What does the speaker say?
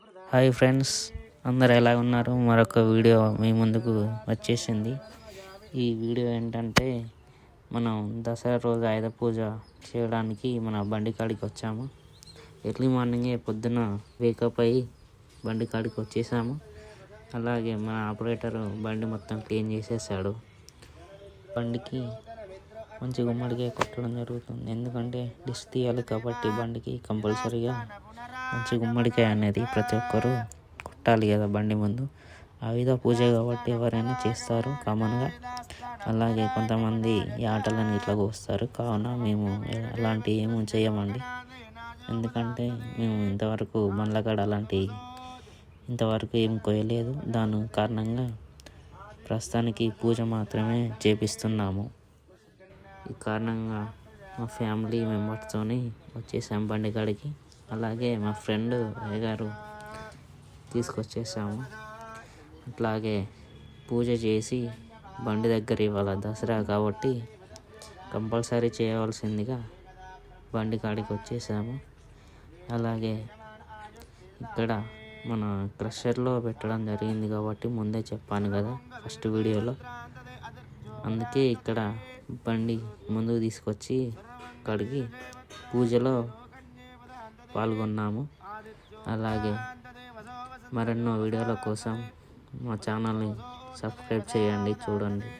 Hi friends అందరు ఎలా ఉన్నారు? మరొక వీడియో మీ ముందుకు వచ్చేసింది. ఈ వీడియో ఏంటంటే మనం దసరా రోజు ఆయుధ పూజ చేయడానికి మన బండి కాడికి వచ్చాము. ఎర్లీ మార్నింగే పొద్దున వేకప్ అయ్యి బండి కాడికి వచ్చేసాము. అలాగే మన ఆపరేటర్ బండి మొత్తం క్లీన్ చేసేసాడు. బండికి మంచి గుమ్మడికాయ కొట్టడం జరుగుతుంది. ఎందుకంటే డిష్ తీయాలి కాబట్టి బండికి కంపల్సరీగా మంచి గుమ్మడికాయ అనేది ప్రతి ఒక్కరూ కొట్టాలి కదా బండి ముందు. ఆయుధ పూజ కాబట్టి ఎవరైనా చేస్తారు కామన్గా. అలాగే కొంతమంది ఈ ఆటలను ఇట్లా కోస్తారు. కావున మేము అలాంటి ఏమీ చేయమండి. ఎందుకంటే మేము ఇంతవరకు బండ్లకాడ అలాంటి ఇంతవరకు ఏం కోయలేదు దాని కారణంగా ప్రస్తుతానికి పూజ మాత్రమే చేపిస్తున్నాము. ఈ కారణంగా మా ఫ్యామిలీ మెంబర్స్తోని వచ్చేసాం బండి కాడికి. అలాగే మా ఫ్రెండ్ అయ్యగారు తీసుకొచ్చేసాము. అట్లాగే పూజ చేసి బండి దగ్గర ఇవాళ దసరా కాబట్టి కంపల్సరీ చేయవలసిందిగా బండి కాడికి వచ్చేసాము. అలాగే ఇక్కడ మన క్రషర్లో పెట్టడం జరిగింది కాబట్టి ముందే చెప్పాను కదా ఫస్ట్ వీడియోలో. అందుకే ఇక్కడ బండి ముందుకు తీసుకొచ్చి కడిగి పూజలో పాల్గొన్నాము. అలాగే మరెన్నో వీడియోల కోసం మా ఛానల్ని సబ్స్క్రైబ్ చేయండి చూడండి.